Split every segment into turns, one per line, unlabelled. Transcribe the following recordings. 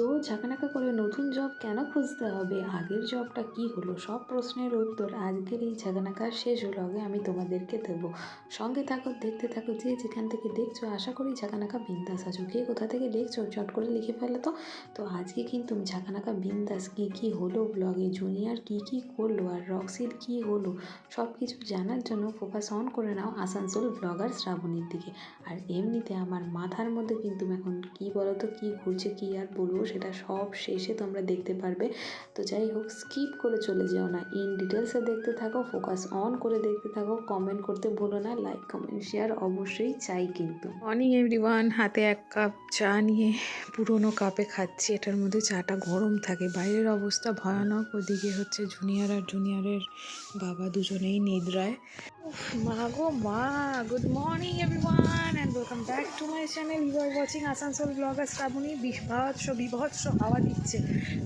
So ঝাঁকানাকা করে নতুন job কেন খুঁজতে হবে? আগের জবটা কি হলো? সব প্রশ্নের উত্তর আজকের এই ঝাঁকানাকার শেষ ব্লগে আমি তোমাদেরকে দেবো। সঙ্গে থাকো, দেখতে থাকো, যে যেখান থেকে দেখছ, আশা করি ঝাঁকানাকা বিন্দাস আছো। কে কোথা থেকে দেখছ, চট করে লিখে ফেলে তো। তো আজকে কিন্তু ঝাঁকানাকা বিন্দাস কী কী হলো ব্লগে জুনিয়র কী কী করল? আর রক্সির কী হলো? সব কিছু জানার জন্য ফোকাস অন করে নাও আসানসোল ব্লগার শ্রাবণীর দিকে। আর এমনিতে আমার মাথার মধ্যে কিন্তু এখন কী বলো তো কী ঘুরছে, কী আর বলব সেটা সব শেষে তোমরা দেখতে পারবে। তো যাই হোক স্কিপ করে চলে যেও না। ইন ডিটেলসে দেখতে থাকো ফোকাস অন করে দেখতে থাকো কমেন্ট করতে ভুলো না লাইক কমেন্ট শেয়ার অবশ্যই চাই কিন্তু।
মর্নিং এভরিওয়ান হাতে এক কাপ চা নিয়ে পুরনো কাপে খাচ্ছি। এটার মধ্যে চাটা গরম থাকে। বাইরের অবস্থা ভয়ানক। ওদিকে হচ্ছে জুনিয়র আর জুনিয়রের বাবা দুজনেই নিদ্রায়। মা গো মা good morning everyone and welcome back to my channel you are watching Asansol blogger Shrabani বিভৎস বিভৎস হাওয়া দিচ্ছে।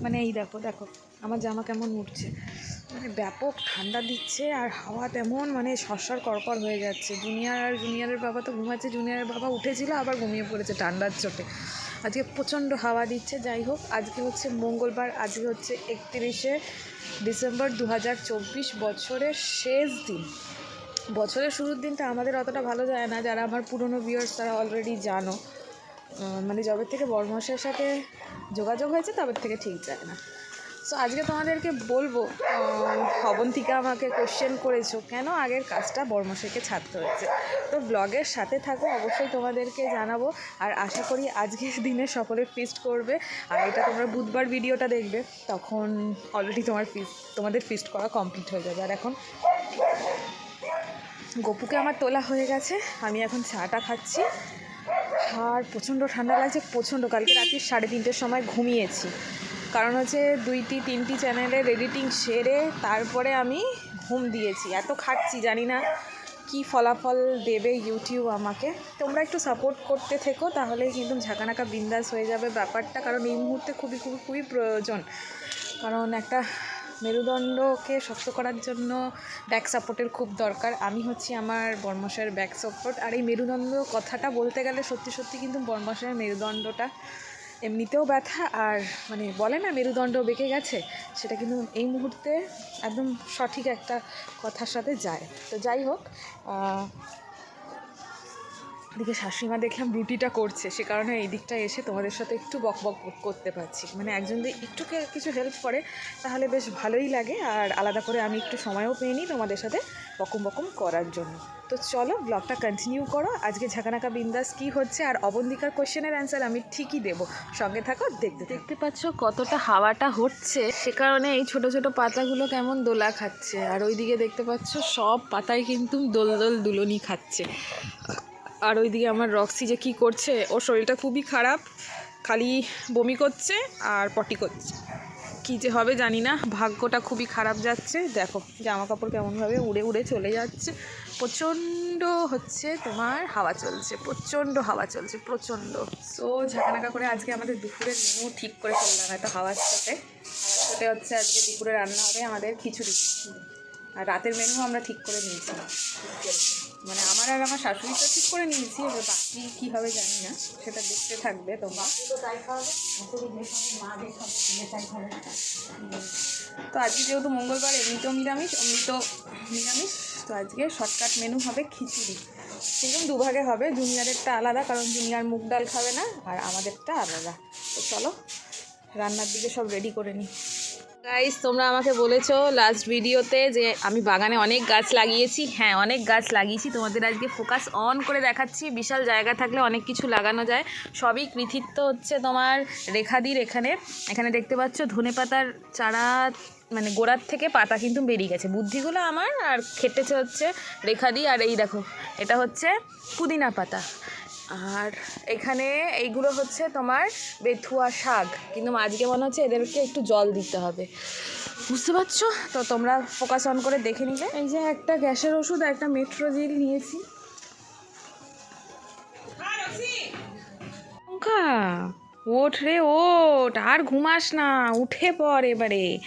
মানে এই দেখো দেখো, আমার জামা কেমন উঠছে। মানে ব্যাপক ঠান্ডা দিচ্ছে আর হাওয়া তেমন মানে সরসর করকর হয়ে যাচ্ছে। জুনিয়র আর জুনিয়রের বাবা তো ঘুমাচ্ছে, জুনিয়রের বাবা উঠেছিল, আবার ঘুমিয়ে পড়েছে ঠান্ডার চোটে। আজকে প্রচণ্ড হাওয়া দিচ্ছে, যাই হোক, আজকে হচ্ছে মঙ্গলবার, আজকে হচ্ছে একত্রিশে ডিসেম্বর দু হাজার চব্বিশ বছরের শেষ দিন। বছরের শুরুর দিনটা আমাদের অতটা ভালো যায় না। যারা আমার পুরনো ভিউয়ার্স তারা অলরেডি জানো। মানে যবে থেকে বর্মশের সাথে যোগাযোগ হয়েছে তবে থেকে ঠিক যায় না। সো আজকে তোমাদেরকে বলব অবন্তিকা আমাকে কোশ্চেন করেছ, কেন আগের কাজটা বর্মশেকে ছাড়তে হয়েছে? তো ব্লগের সাথে থাকো, অবশ্যই তোমাদেরকে জানাব। আর আশা করি আজকের দিনে সকলে ফিস্ট করবে। আর এটা তোমরা বুধবার ভিডিওটা দেখবে, তখন অলরেডি তোমার ফিস্ট তোমাদের ফিস্ট করা কমপ্লিট হয়ে যাবে। আর এখন গপুকে আমার তোলা হয়ে গেছে। আমি এখন চাটা খাচ্ছি। আর প্রচণ্ড ঠান্ডা লাগছে, প্রচণ্ড। কালকে রাত্রি সাড়ে তিনটের সময় ঘুমিয়েছি। কারণ হচ্ছে দুইটি, তিনটি চ্যানেলের এডিটিং সেরে তারপরে আমি ঘুম দিয়েছি। এত খাচ্ছি, জানি না কি ফলাফল দেবে ইউটিউব আমাকে। তোমরা একটু সাপোর্ট করতে থেকো, তাহলেই কিন্তু ঝাঁকানাকা বিন্দাস হয়ে যাবে ব্যাপারটা। কারণ এই মুহূর্তে খুবই খুবই খুবই প্রয়োজন। কারণ একটা মেরুদণ্ডকে শক্ত করার জন্য ব্যাক সাপোর্টের খুব দরকার। আমি হচ্ছি আমার বর্মশের ব্যাক সাপোর্ট আর এই মেরুদণ্ড কথাটা বলতে গেলে সত্যি সত্যি কিন্তু বর্মশের মেরুদণ্ডটা এমনিতেও ব্যথা আর মানে বলে না মেরুদণ্ড বেঁকে গেছে, সেটা কিন্তু এই মুহূর্তে একদম সঠিক একটা কথার সাথে যায়। তো যাই হোক এদিকে শাশুড়িমা দেখলাম রুটিটা করছে, সে কারণে এই দিকটা এসে তোমাদের সাথে একটু বক বক করতে পারছি। মানে একজন যদি একটু কিছু হেল্প করে, তাহলে বেশ ভালোই লাগে। আর আলাদা করে আমি একটু সময়ও পেয়ে নিই তোমাদের সাথে বকম বকম করার জন্য। তো চলো ব্লগটা কন্টিনিউ করো। আজকে ঝাঁকানাকা বিন্দাস কী হচ্ছে আর অবন্তিকার কোশ্চেনের অ্যান্সার আমি ঠিকই দেবো। সঙ্গে থাকো, দেখতে দেখতে পাচ্ছ কতটা হাওয়াটা হচ্ছে। সে কারণে এই ছোট ছোট পাতাগুলো কেমন দোলা খাচ্ছে। আর ওইদিকে দেখতে পাচ্ছ সব পাতায় কিন্তু দোল দোল দুলনি খাচ্ছে। আর ওইদিকে আমার রক্সি যে কী করছে, ওর শরীরটা খুবই খারাপ। খালি বমি করছে আর পটি করছে। কী যে হবে জানি না, ভাগ্যটা খুবই খারাপ যাচ্ছে। দেখো জামা কাপড় কেমনভাবে উড়ে উড়ে চলে যাচ্ছে। প্রচণ্ড হচ্ছে তোমার হাওয়া চলছে, প্রচণ্ড হাওয়া চলছে, প্রচণ্ড। সো ঝাঁকানাকা করে আজকে আমাদের দুপুরের মেনু ঠিক করে ফেললাম এত হাওয়ার সাথে। হাওয়ার সাথে হচ্ছে আজকে দুপুরে রান্না হবে আমাদের খিচুড়ি। আর রাতের মেনু আমরা ঠিক করে নিয়েছি। মানে আমার আর আমার শাশুড়ি তো ঠিক করে নিয়েছি, এবার বাকি কী হবে জানি না, সেটা দেখতে থাকবে তোমরা। তো আজকে যেহেতু মঙ্গলবার এমনিতেও নিরামিষ অমৃত নিরামিষ, তো আজকে শর্টকাট মেনু হবে খিচুড়ি। সেরকম দুভাগে হবে জুনিয়রেরটা আলাদা, কারণ জুনিয়র মুগ ডাল খাবে না, আর আমাদেরটা আলাদা। তো চলো, রান্নার দিকে সব রেডি করে নিই গাইস তোমরা আমাকে বলেছ লাস্ট ভিডিওতে যে আমি বাগানে অনেক গাছ লাগিয়েছি। হ্যাঁ অনেক গাছ লাগিয়েছি। তোমাদের আজকে ফোকাস অন করে দেখাচ্ছি। বিশাল জায়গা থাকলে অনেক কিছু লাগানো যায়। সবই কৃতিত্ব হচ্ছে তোমার রেখাদির এখানে। এখানে দেখতে পাচ্ছ ধনে পাতার চারা মানে গোড়ার থেকে পাতা কিন্তু বেরিয়ে গেছে। বুদ্ধিগুলো আমার, আর খেটেছে হচ্ছে রেখাদি। আর এই দেখো, এটা হচ্ছে পুদিনা পাতা। আর এখানে এইগুলো হচ্ছে তোমার বেথুয়া শাক। কিন্তু আজকে মনে হচ্ছে এদেরকে একটু জল দিতে হবে। বুঝতে পারছ? তো তোমরা ফোকাস অন করে দেখে নিলে। এই যে একটা গ্যাসের ওষুধ একটা মেট্রোজিল নিয়েছি। ওঠ রে, ওঠ। আর ঘুমাস না, উঠে পর এবারে।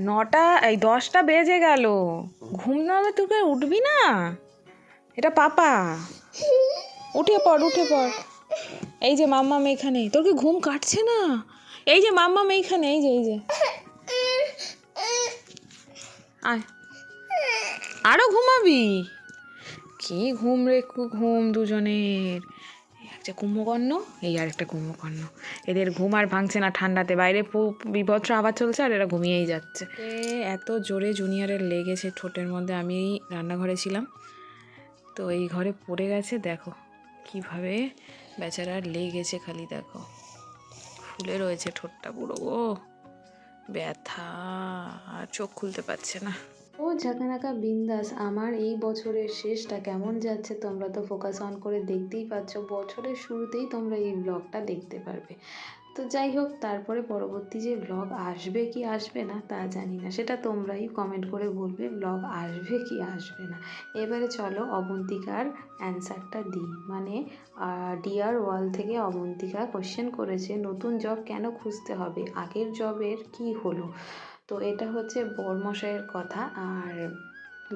নটা, এই দশটা বেজে গেল। ঘুম না তোকে উঠবি না? এটা পাপা। উঠে পড় উঠে পড়। এই যে মাম্মাম এইখানে তোর কি ঘুম কাটছে না? এই যে মাম্মাম এইখানে এই যে এই যে। আয়। আরও ঘুমাবি? কি ঘুম রে ঘুম দুজনের। একটা কুম্ভকর্ণ, এই আর একটা কুম্ভকর্ণ। এদের ঘুম আর ভাঙছে না ঠান্ডাতে। বাইরে বিভৎস আবার চলছে আর এরা ঘুমিয়েই যাচ্ছে। এত জোরে জুনিয়রের লেগেছে ঠোঁটের মধ্যে। আমি এই রান্নাঘরে ছিলাম। তো এই ঘরে পড়ে গেছে, দেখো। কীভাবে বেচারার লেগেছে খালি দেখো। ফুলে রয়েছে ঠোঁটটা পুরো, ও ব্যথা, আর চোখ খুলতে পারছে না।
ও ঝাঁকানাকা বিন্দাস, আমার এই বছরের শেষটা কেমন যাচ্ছে তোমরা তো ফোকাস অন করে দেখতেই পাচ্ছ। বছরের শুরুতেই তোমরা এই ব্লগটা দেখতে পারবে। তো যাই হোক, তারপরে পরবর্তী যে ব্লগ আসবে কি আসবে না, তা জানি না। সেটা তোমরাই কমেন্ট করে বলবে ব্লগ আসবে কি আসবে না। এবারে চলো অবন্তিকার অ্যান্সারটা দিই। মানে ডিয়ার ওয়াল থেকে অবন্তিকা কোশ্চেন করেছে, নতুন জব কেন খুঁজতে হবে? আগের জবের কি হলো? তো এটা হচ্ছে বরমশাইয়ের কথা। আর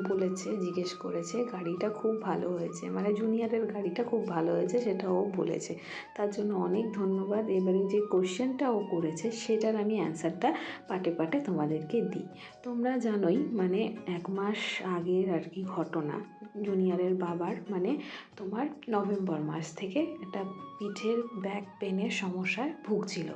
বলেছে, জিজ্ঞেস করেছে, গাড়িটা খুব ভালো হয়েছে। মানে জুনিয়রের গাড়িটা খুব ভালো হয়েছে, সেটা ও বলেছে। তার জন্য অনেক ধন্যবাদ। এবারে যে কোশ্চেনটা ও করেছে, সেটার আমি অ্যান্সারটা পাটে পাটে তোমাদেরকে দিই। তোমরা জানোই মানে এক মাস আগের আর কি ঘটনা, জুনিয়রের বাবার মানে তোমার নভেম্বর মাস থেকে একটা পিঠের ব্যাক পেনের সমস্যায় ভুগছিল।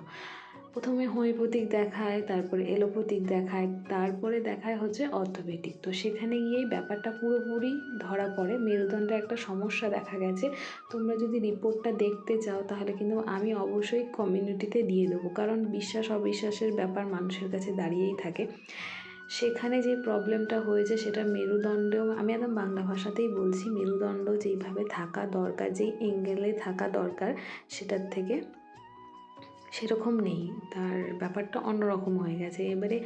প্রথমে হোমিওপ্যাথিক দেখায়, তারপরে এলোপ্যাথিক দেখায়, তারপরে দেখায় হচ্ছে অর্থোপেডিক। তো সেখানে গিয়েই ব্যাপারটা পুরোপুরি ধরা পড়ে। মেরুদণ্ডে একটা সমস্যা দেখা গেছে। তোমরা যদি রিপোর্টটা দেখতে চাও, তাহলে কিন্তু আমি অবশ্যই কমিউনিটিতে দিয়ে দেবো। কারণ বিশ্বাস, অবিশ্বাসের ব্যাপার মানুষের কাছে দাঁড়িয়েই থাকে। সেখানে যে প্রবলেমটা হয়েছে, সেটা মেরুদণ্ড আমি একদম বাংলা ভাষাতেই বলছি, মেরুদণ্ড যেইভাবে থাকা দরকার, যেই অ্যাঙ্গেলে থাকা দরকার, সেটার থেকে সেরকম নেই। তার ব্যাপারটা অন্যরকম হয়ে গেছে। এবারে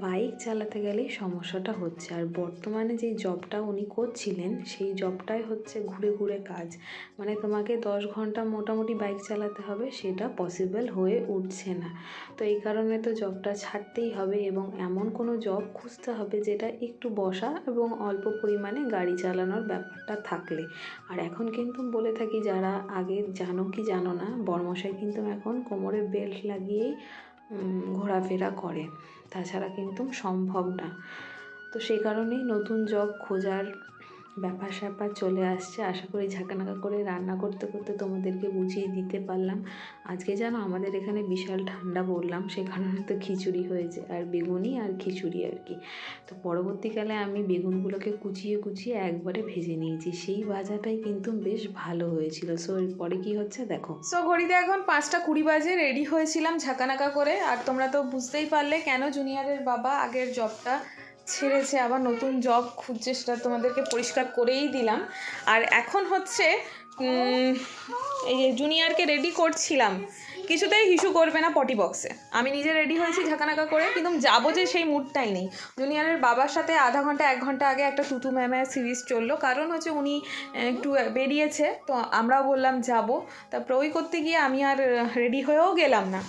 বাইক চালাতে গেলেই সমস্যাটা হচ্ছে। আর বর্তমানে যেই জবটা উনি করছিলেন, সেই জবটাই হচ্ছে ঘুরে ঘুরে কাজ। মানে তোমাকে দশ ঘণ্টা মোটামুটি বাইক চালাতে হবে, সেটা পসিবল হয়ে উঠছে না। তো এই কারণে তো জবটা ছাড়তেই হবে এবং এমন কোনো জব খুঁজতে হবে যেটা একটু বসা এবং অল্প পরিমাণে গাড়ি চালানোর ব্যাপারটা থাকলে। আর এখন কিন্তু বলে থাকি, যারা আগে জানো কি জানো না বর্মশাই কিন্তু এখন কোমরে বেল্ট লাগিয়েই ঘোরাফেরা করে। তাছাড়া কিন্তু সম্ভব না। তো সেই কারণেই নতুন জব খোঁজার ব্যাপার স্যাপার চলে আসছে। আশা করি ঝাঁকানাকা করে রান্না করতে করতে তোমাদেরকে বুঝিয়ে দিতে পারলাম। আজকে যেন আমাদের এখানে বিশাল ঠান্ডা পড়লাম, সে কারণে তো খিচুড়ি হয়েছে, আর বেগুনি আর খিচুড়ি আর কি। তো পরবর্তীকালে আমি বেগুনগুলোকে কুচিয়ে কুচিয়ে একবারে ভেজে নিয়েছি। সেই ভাজাটাই কিন্তু বেশ ভালো হয়েছিল। সো এরপরে কি হচ্ছে দেখো।
সো ঘড়িতে এখন পাঁচটা কুড়ি বাজে রেডি হয়েছিলাম ঝাঁকানাকা করে। আর তোমরা তো বুঝতেই পারলে কেন জুনিয়রের বাবা আগের জবটা ছেড়েছে, আবার নতুন জব খুঁজছে সেটা তোমাদেরকে পরিষ্কার করেই দিলাম। আর এখন হচ্ছে এই যে জুনিয়রকে রেডি করছিলাম, কিছুতেই হিসু করবে না পটি বক্সে আমি নিজে রেডি হয়েছি ঝাঁকানাকা করে, কিন্তু যাব যে সেই মুডটাই নেই। জুনিয়রের বাবার সাথে আধা ঘণ্টা, এক ঘণ্টা আগে একটা তুতু ম্যামের সিরিজ চলল। কারণ হচ্ছে উনি একটু বেরিয়েছে, তো আমরাও বললাম যাব। তারপর ওই করতে গিয়ে আমি আর রেডি হয়েও গেলাম না।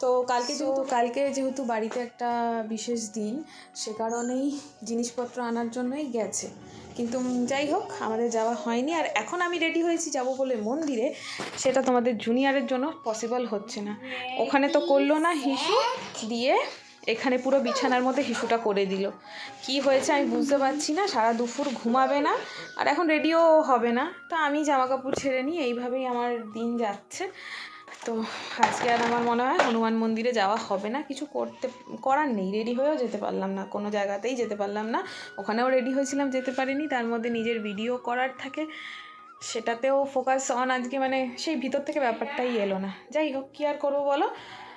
তো কালকে যেহেতু কালকে যেহেতু বাড়িতে একটা বিশেষ দিন সে কারণেই জিনিসপত্র আনার জন্যই গেছে। কিন্তু যাই হোক আমাদের যাওয়া হয়নি। আর এখন আমি রেডি হয়েছি যাব বলে মন্দিরে। সেটা তোমাদের জুনিয়রের জন্য পসিবল হচ্ছে না। ওখানে তো করল না হিসু দিয়ে এখানে পুরো বিছানার মধ্যে হিসুটা করে দিল। কি হয়েছে আমি বুঝতে পারছি না সারা দুপুর ঘুমাবে না আর এখন রেডিও হবে না। তো আমি জামা কাপড় ছেড়ে নিই এইভাবেই আমার দিন যাচ্ছে। তো আজকে আর আমার মনে হয় হনুমান মন্দিরে যাওয়া হবে না। কিছু করতে, করার নেই। রেডি হয়েও যেতে পারলাম না। কোনো জায়গাতেই যেতে পারলাম না। ওখানেও রেডি হয়েছিলাম যেতে পারিনি। তার মধ্যে নিজের ভিডিও করার থাকে। সেটাতেও ফোকাস অন আজকে মানে সেই ভিতর থেকে ব্যাপারটাই এলো না। যাই হোক, কী আর করব বলো?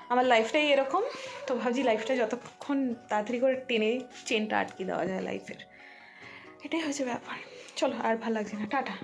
আমার লাইফটাই এরকম। তো ভাবছি লাইফটা যতক্ষণ তাড়াতাড়ি করে টেনে চেনটা আটকে দেওয়া যায় লাইফের এটাই হচ্ছে ব্যাপার। চলো, আর ভালো লাগছে না। টাটা।